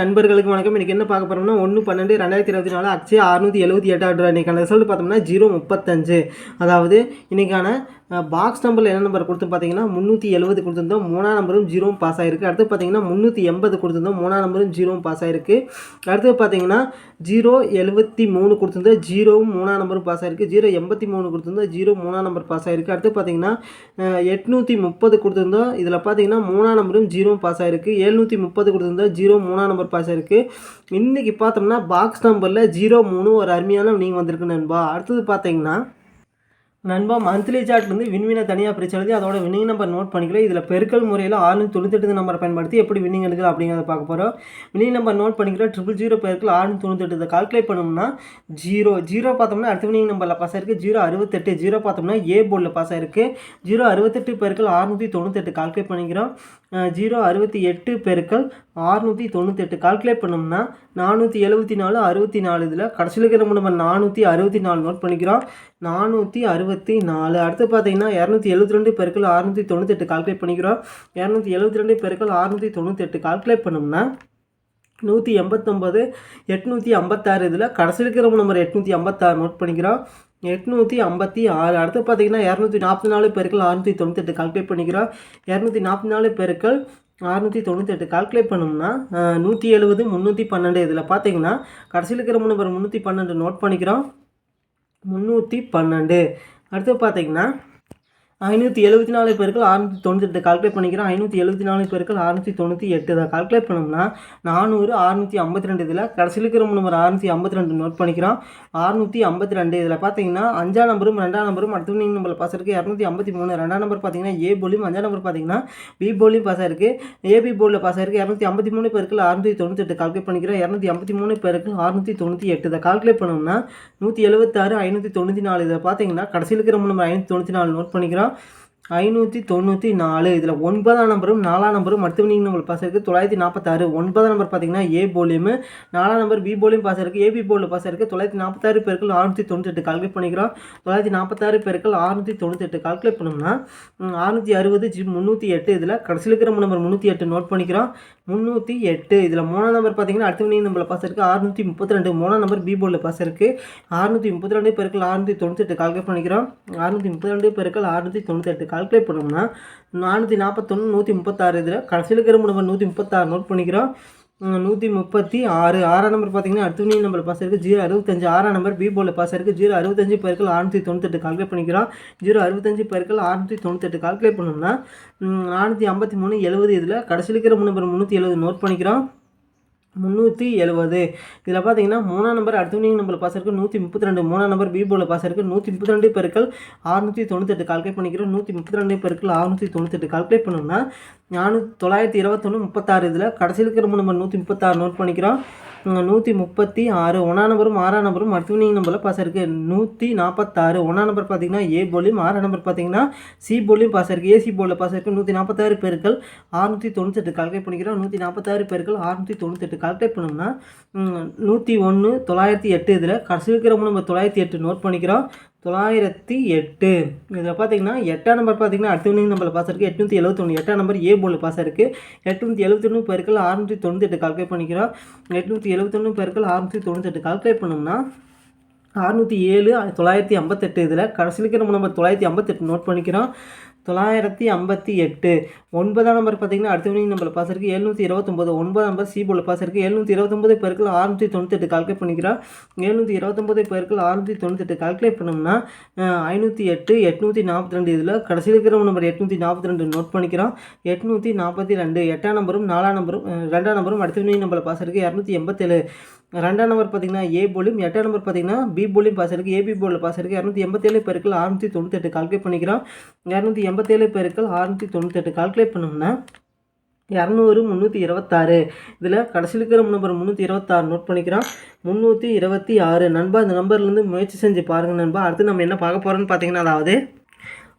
நண்பர்களுக்கு வணக்கம். இன்றைக்கி என்ன பார்க்க போகிறோம்னா ஒன்று பன்னெண்டு ரெண்டாயிரத்தி இருபத்தி நாலு அக்ஷய அறுநூற்றி எழுபத்தி எட்டாவது ரூபா இன்றைக்கான ரிசல்ட் பார்த்தோம்னா ஜீரோ முப்பத்தஞ்சு. அதாவது இன்றைக்கான பாக்ஸ் நம்பரில் என்ன நம்பர் கொடுத்து பார்த்தீங்கன்னா முந்நூற்றி எழுபது கொடுத்துருந்தோம். மூணாம் நம்பரும் ஜீரோவும் பாஸ் ஆகிருக்கு அடுத்து பார்த்தீங்கன்னா முந்நூற்றி எண்பது கொடுத்துருந்தோம். மூணாம் நம்பரும் ஜீரோவும் பாஸ் ஆகிருக்கு அடுத்து பார்த்தீங்கன்னா ஜீரோ எழுபத்தி மூணு கொடுத்துருந்தோம். ஜீரோவும் மூணாம் நம்பரும் பாஸ் ஆகிருக்கு ஜீரோ எண்பத்தி மூணு கொடுத்துருந்தோம். ஜீரோ மூணாம் நம்பர் பாஸ் ஆகிருக்கு அடுத்து பார்த்தீங்கன்னா எட்நூற்றி முப்பது கொடுத்துருந்தோம். இதில் பார்த்தீங்கன்னா மூணாம் நம்பரும் ஜீரோவும் பாஸ் ஆகிருக்கு எழுநூற்றி முப்பது கொடுத்துருந்தோம். ஜீரோ மூணாம் நம்பர் பாஸ் ஆகிருக்கு இன்றைக்கி பார்த்தோம்னா பாக்ஸ் நம்பரில் ஜீரோ மூணு ஒரு அருமையான நீங்கள் வந்திருக்கு நண்பா. அடுத்தது பார்த்தீங்கன்னா நண்பா மந்த்லி சார்ட்லேருந்து விண்வினை தனியாக பிரிச்சு எழுதி அதோட வின்னிங் நம்பர் நோட் பண்ணிக்கிறோம் இதில் பெருக்கல் முறையில் ஆறுநூற்றி தொண்ணூத்தெட்டு நம்பரை பயன்படுத்தி எப்படி வின்னிங் எடுக்கலாம் அப்படிங்கிறத பார்க்க போகிறோம் வின்னிங் நம்பர் நோட் பண்ணிக்கிறோம் ட்ரிபிள் ஜீரோ பெருக்கல் ஆறுநூற்றி தொண்ணூத்தெட்டு கால்குலேட் பண்ணோம்னா ஜீரோ ஜீரோ பார்த்தோம்னா அடுத்த வின்னிங் நம்பரில் பாஸ் ஆயிருக்கு. ஜீரோ அறுபத்தெட்டு ஜீரோ பார்த்தோம்னா ஏ போர்டில் பாஸ் ஆயிருக்கு. ஜீரோ அறுபத்தெட்டு பெருக்கல் ஆறுநூற்றி தொண்ணூத்தெட்டு கால்குலேட் பண்ணிக்கிறோம். ஜீரோ அறுபத்தி எட்டு பெருக்கள் ஆறுநூற்றி தொண்ணூத்தெட்டு. கால்குலேட் பண்ணோம்னா நானூற்றி எழுபத்தி நாலு அறுபத்தி நாலு இதில் கடைசியில் இருக்கிற நம்ம நானூற்றி அறுபத்தி நாலு நோட் பண்ணிக்கிறோம். நானூற்றி அறுபத்தி நாலு. அடுத்து பார்த்தீங்கன்னா இரநூத்தி எழுபத்தி ரெண்டு பெருக்கள் அறுநூற்றி தொண்ணூத்தெட்டு கால்குலேட் பண்ணிக்கிறோம். இரநூத்தி எழுபத்தி ரெண்டு பெருக்கள் அறுநூற்றி தொண்ணூத்தெட்டு கால்குலேட் பண்ணோம்னா நூற்றி எண்பத்தொம்பது எட்நூற்றி ஐம்பத்தாறு இதில் கடைசியில் இருக்கிற நம்பர் எட்நூற்றி ஐம்பத்தாறு நோட் பண்ணிக்கிறோம். எட்நூற்றி ஐம்பத்தி ஆறு. அடுத்து பார்த்தீங்கன்னா இரநூத்தி நாற்பத்தி நாலு பெருக்கள் அறுநூற்றி தொண்ணூத்தெட்டு கால்குலேட் பண்ணிக்கிறோம். இரநூத்தி நாற்பத்தி நாலு பெருக்கள் அறுநூற்றி தொண்ணூத்தெட்டு கால்குலேட் பண்ணோம்னா நூற்றி எழுபது முந்நூற்றி பன்னெண்டு. இதில் பார்த்தீங்கன்னா கடைசியில் இருக்கிற நம்பர் முந்நூற்றி பன்னெண்டு நோட் பண்ணிக்கிறோம். முந்நூற்றி பன்னெண்டு. அடுத்து பார்த்தீங்கன்னா ஐநூற்றி எழுபத்தி நாலு பேருக்கு அறுநூற்றி தொண்ணூத்தெட்டு கால்குலேட் பண்ணிக்கிறோம். ஐநூற்றி எழுபத்தி நாலு பேருக்கு அறுநூற்றி தொண்ணூற்றி எட்டு இதை கால்குலேட் பண்ணோம்னா நானூறு அறுநூற்றி ஐம்பத்தி ரெண்டு இதில் கடைசியில் இருக்கிற நம்பர் அறுநூற்றி ஐம்பத்தி ரெண்டு நோட் பண்ணிக்கிறோம். அறுநூற்றி ஐம்பத்தி ரெண்டு இதில் பார்த்தீங்கன்னா அஞ்சாம் நம்பரும் ரெண்டாம் நம்பரும் அடுத்து நீங்கள் நம்பரில் பாஸ் இருக்குது இரநூத்தி ஐம்பத்தி மூணு ரெண்டாம் நம்பர் பார்த்தீங்கன்னா ஏ போலியும் அஞ்சாம் நம்பர் பார்த்தீங்கன்னா பி போலியும் பாஸ் ஆயிருக்கு. ஏபி போர்டில் பாஸ் ஆயிருக்கு. இரநூத்தி ஐம்பத்தி மூணு பேருக்கு அறுநூற்றி எட்டு கால்குலேட் பண்ணிக்கிறோம். இரநூத்தி ஐம்பத்தி மூணு பேருக்கு அறுநூற்றி தொண்ணூற்றி எட்டு இதை கால்குலேட் பண்ணோம்னா நூற்றி எழுபத்தாறு ஐநூற்றி தொண்ணூற்றி நாலு இதை பார்த்தீங்கன்னா கடைசியில் இருக்கிற நம்பர் ஐநூற்றி தொண்ணூற்றி நாலு நோட் பண்ணிக்கிறோம். yeah ஐநூற்றி தொண்ணூற்றி நாலு. இதில் ஒன்பதாம் நம்பரும் நாலாம் நம்பரும் அடுத்த நீங்கள் நம்மளுக்கு பாஸ் இருக்குது தொள்ளாயிரத்தி நாற்பத்தாறு ஒன்பதாம் நம்பர் பார்த்தீங்கன்னா ஏ போலியும் நாலாம் நம்பர் பி போலியும் பாஸ் இருக்குது ஏபி போர்டில் பாஸ் இருக்குது தொள்ளாயிரத்தி நாற்பத்தாறு பேருக்கு அறுநூற்றி தொண்ணூற்றி கால்குலேட் பண்ணிக்கிறோம். தொள்ளாயிரத்தி நாற்பத்தாறு பேருக்கு அறுநூற்றி எட்டு கால்குலேட் பண்ணோம்னா அறுநூற்றி அறுபது ஜி முந்நூற்றி எட்டு. இதில் கடைசியில் இருக்கிற நம்பர் முந்நூற்றி எட்டு நோட் பண்ணிக்கிறோம். முந்நூற்றி எட்டு. இதில் மூணாம் நம்பர் பார்த்தீங்கன்னா அடுத்த நீங்கள் நம்பரில் பாஸ் இருக்குது அறுநூற்றி முப்பத்தி ரெண்டு மூணாம் நம்பர் பி போர்டில் பாஸ் இருக்குது அறுநூற்றி முப்பத்தி ரெண்டு பேருக்கு அறுநூற்றி எட்டு கால்குலேட் பண்ணிக்கிறோம். அறுநூற்றி முப்பத்தி ரெண்டு பேருக்கு அறுநூற்றி எட்டு கால்குலேட் பண்ணோம்னா நானூற்றி நாற்பத்தொன்று நூற்றி முப்பத்தாறு இதில் கடைசியில் இருக்கிற நம்பர் நூற்றி முப்பத்தாறு நோட் பண்ணிக்கிறோம். நூற்றி முப்பத்தி ஆறு. ஆறாம் நம்பர் பார்த்தீங்கன்னா அடுத்த நம்பர் பாஸ் இருக்குது ஜீரோ அறுபத்தஞ்சு. ஆறாம் நம்பர் பி போல பாஸ் இருக்குது ஜீரோ அறுபத்தஞ்சு பேருக்கு அறுநூற்றி தொண்ணூத்தெட்டு கால்குலேட் பண்ணிக்கிறோம். ஜீரோ அறுபத்தஞ்சு பேருக்கு அறுநூற்றி தொண்ணூத்தெட்டு கால்குலேட் பண்ணோம்னா நானூற்றி ஐம்பத்தி மூணு எழுபது இதில் கடைசியில் இருக்கிற நம்பர் முந்நூற்றி எழுபது நோட் பண்ணிக்கிறோம். முந்நூற்றி எழுபது இதில் பார்த்தீங்கன்னா மூணாம் நம்பர் அடுத்த நம்பர் பாஸ் இருக்குது நூற்றி முப்பத்தி ரெண்டு மூணாம் நம்பர் பி பாஸ் இருக்குது நூற்றி முப்பத்தி ரெண்டு பெருக்கள் ஆறுநூற்றி தொண்ணூத்தெட்டு கால்குலேட் பண்ணிக்கிறோம். நூற்றி முப்பத்தி ரெண்டு பெருக்கள் ஆறுநூற்றி தொண்ணூத்தெட்டு கால்குலேட் பண்ணோம்னா நானூற்றி தொள்ளாயிரத்தி இருபத்தொன்று முப்பத்தாறு இதில் கடைசியில் இருக்கிற நம்பர் நூற்றி முப்பத்தாறு நோட் பண்ணிக்கிறோம். நூற்றி முப்பத்தி ஆறு ஒன்றாம் நம்பரும் ஆறாம் நம்பரும் மருத்துவனிங் நம்பரில் பாஸ் இருக்குது நூற்றி நாற்பத்தாறு ஒன்றாம் நம்பர் பார்த்தீங்கன்னா ஏ போலியும் ஆறாம் நம்பர் பார்த்தீங்கன்னா சி போலியும் பாஸ் இருக்குது ஏசி போர்டில் பாஸ் இருக்குது நூற்றி நாற்பத்தாறு பேருக்கள் ஆறுநூற்றி தொண்ணூத்தெட்டு கால்குலேட் பண்ணிக்கிறோம். நூற்றி நாற்பத்தாறு பேருக்கள் அறுநூற்றி தொண்ணூத்தெட்டு கால்குலேட் பண்ணோம்னா நூற்றி ஒன்று தொள்ளாயிரத்தி எட்டு இதில் கடைசி இருக்கிற நம்பர் தொள்ளாயிரத்தி எட்டு நோட் பண்ணிக்கிறோம். தொள்ளாயிரத்தி எட்டு. இதில் பார்த்தீங்கன்னா எட்டாம் நம்பர் பார்த்தீங்கன்னா அடுத்த நம்பர் நம்பரில் பாஸ் இருக்குது எட்நூற்றி எழுபத்தொன்று எட்டாம் நம்பர் ஏ போல் பாஸ் இருக்குது எட்நூற்றி எழுபத்தொன்று பேருக்கள் அறுநூற்றி தொண்ணூத்தெட்டு கால்குலேட் பண்ணிக்கிறோம். எட்நூற்றி எழுபத்தொன்று பேருக்கள் அறுநூற்றி தொண்ணூத்தெட்டு கால்குலேட் பண்ணோம்னா அறுநூற்றி ஏழு தொள்ளாயிரத்தி ஐம்பத்தெட்டு இதில் கடைசியில் நம்ம நம்ம தொள்ளாயிரத்தி ஐம்பத்தெட்டு நோட் பண்ணிக்கிறோம். தொள்ளாயிரத்தி ஐம்பத்தி எட்டு. ஒன்பதாம் நம்பர் பார்த்தீங்கன்னா அடுத்த வினிங் நம்பர் பாஸ் இருக்குது எழுநூற்றி இருபத்தொம்பது. ஒன்பதாம் நம்பர் சி போர்டில் பாஸ் இருக்குது எழுநூற்றி இருபத்தொம்பது பேருக்கு அறுநூற்றி தொண்ணூத்தெட்டு கால்குலேட் பண்ணிக்கிறோம். எழுநூற்றி இருபத்தொம்பது பேருக்கு அறுநூற்றி தொண்ணூத்தெட்டு கால்குலேட் பண்ணோம்னா ஐநூற்றி எட்டு எட்நூற்றி நாற்பத்தி ரெண்டு இதில் கடைசியில் இருக்கிற நம்பர் எட்நூற்றி நாற்பத்தி ரெண்டு நோட் பண்ணிக்கிறோம். எட்நூற்றி நாற்பத்தி ரெண்டு. எட்டாம் நம்பரும் நாலாம் நம்பரும் ரெண்டாம் நம்பரும் அடுத்த வினிங் நம்பரில் பாஸ் இருக்குது இரநூத்தி எண்பத்தேழு. ரெண்டாம் நம்பர் பார்த்தீங்கன்னா ஏ போலியும் எட்டாம் நம்பர் பார்த்தீங்கன்னா பி போலியும் பாஸ் இருக்குது ஏபி போலில் பாஸ் இருக்குது இரநூத்தி எண்பத்தேழு பேருக்கள் அறுநூற்றி தொண்ணூத்தெட்டு கால்குலேட் பண்ணிக்கிறோம். இரநூத்தி எண்பத்தேழு பேருக்கள் அறுநூற்றி தொண்ணூத்தெட்டு கால்குலேட் பண்ணோம்னா இரநூறு முந்நூற்றி இருபத்தாறு. இதில் கடைசியில் இருக்கிற நம்பர் முந்நூற்றி இருபத்தாறு நோட் பண்ணிக்கிறோம். முந்நூற்றி இருபத்தி ஆறு. நண்பா இந்த நம்பர்லேருந்து முயற்சி செஞ்சு பாருங்கள் நண்பா. அடுத்து நம்ம என்ன பார்க்க போகிறோம்னு பார்த்தீங்கன்னா அதாவது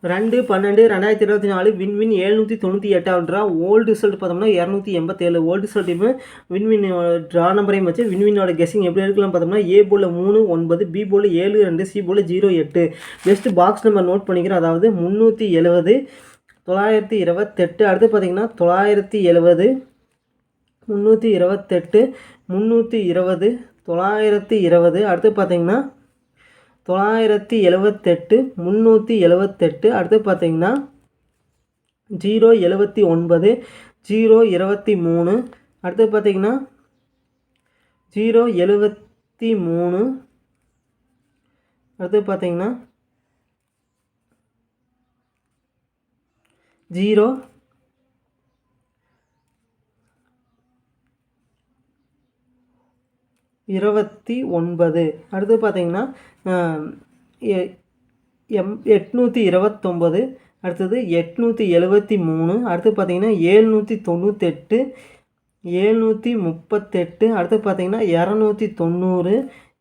ரெண்டு பன்னெண்டு ரெண்டாயிரத்தி இருபத்தி நாலு வின்வின் எழுநூற்றி தொண்ணூற்றி எட்டாவது ட்ரா ஓல்டு ரிசல்ட் பார்த்தோம்னா இரநூத்தி எண்பத்தேழு. ஓல்டு ரிசல்ட்டையுமே வின்வின் ட்ரா நம்பரையும் வச்சு வின்வினோட கெஸிங் எப்படி எடுக்கலாம் பார்த்தோம்னா ஏ போல் மூணு ஒன்பது பி போல் ஏழு ரெண்டு சி போல் ஜீரோ எட்டு. பெஸ்ட் பாக்ஸ் நம்பர் நோட் பண்ணிக்கிறோம் அதாவது முந்நூற்றி எழுபது தொள்ளாயிரத்தி இருபத்தெட்டு. அடுத்து பார்த்தீங்கன்னா தொள்ளாயிரத்தி எழுபது முந்நூற்றி இருபத்தெட்டு முந்நூற்றி இருபது தொள்ளாயிரத்தி இருபது. அடுத்து பார்த்தீங்கன்னா தொள்ளாயிரத்தி எழுவத்தெட்டு முந்நூற்றி எழுவத்தெட்டு அடுத்து பார்த்தீங்கன்னா ஜீரோ எழுவத்தி ஒன்பது ஜீரோ இருபத்தி மூணு அடுத்து பார்த்திங்கன்னா ஜீரோ எழுவத்தி மூணு அடுத்து பார்த்திங்கன்னா ஜீரோ இருபத்தி ஒன்பது. அடுத்து பார்த்திங்கன்னா எ- எம் எட்நூற்றி இருபத்தொம்பது அடுத்தது எட்நூற்றி எழுபத்தி மூணு. அடுத்து பார்த்தீங்கன்னா ஏழ்நூற்றி தொண்ணூத்தெட்டு ஏழ்நூற்றி முப்பத்தெட்டு. அடுத்து பார்த்தீங்கன்னா இரநூத்தி தொண்ணூறு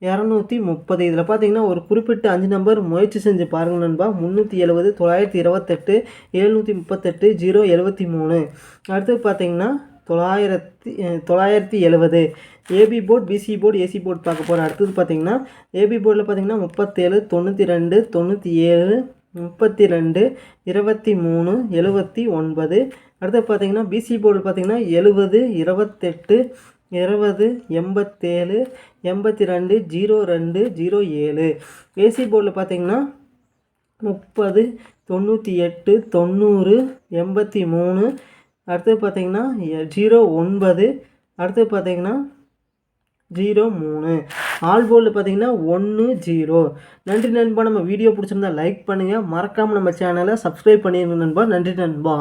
இரநூத்தி முப்பது. இதில் பார்த்தீங்கன்னா ஒரு குறிப்பிட்ட அஞ்சு நம்பர் முயற்சி செஞ்சு பாருங்கள் நண்பா. முந்நூற்றி எழுபது தொள்ளாயிரத்தி இருபத்தெட்டு எழுநூற்றி முப்பத்தெட்டு ஜீரோ எழுபத்தி மூணு. அடுத்து பார்த்தீங்கன்னா தொள்ளாயிரத்தி தொள்ளாயிரத்தி எழுபது AB board BC board AC board பார்க்க போகிறோம் அடுத்தது பார்த்தீங்கன்னா ஏபி போர்டில் பார்த்திங்கன்னா முப்பத்தேழு தொண்ணூற்றி ரெண்டு தொண்ணூற்றி ஏழு முப்பத்தி ரெண்டு இருபத்தி மூணு எழுபத்தி ஒன்பது அடுத்து பார்த்தீங்கன்னா பிசி போர்டு பார்த்தீங்கன்னா எழுபது இருபத்தெட்டு இருபது எண்பத்தேழு எண்பத்தி ரெண்டு ஜீரோ ரெண்டு ஜீரோ ஏழு. ஏசி போர்டில் பார்த்தீங்கன்னா முப்பது தொண்ணூற்றி எட்டு தொண்ணூறு எண்பத்தி மூணு அடுத்து பார்த்தீங்கன்னா ஜீரோ ஒன்பது. அடுத்து பார்த்தீங்கன்னா ஜீரோ மூணு. ஆல் போர்டில் பார்த்தீங்கன்னா ஒன்று ஜீரோ. நன்றி நண்பா. நம்ம வீடியோ பிடிச்சிருந்தா லைக் பண்ணுங்கள் மறக்காமல் நம்ம சேனலை சப்ஸ்கிரைப் பண்ணிடுங்க நண்பா. நன்றி நண்பா.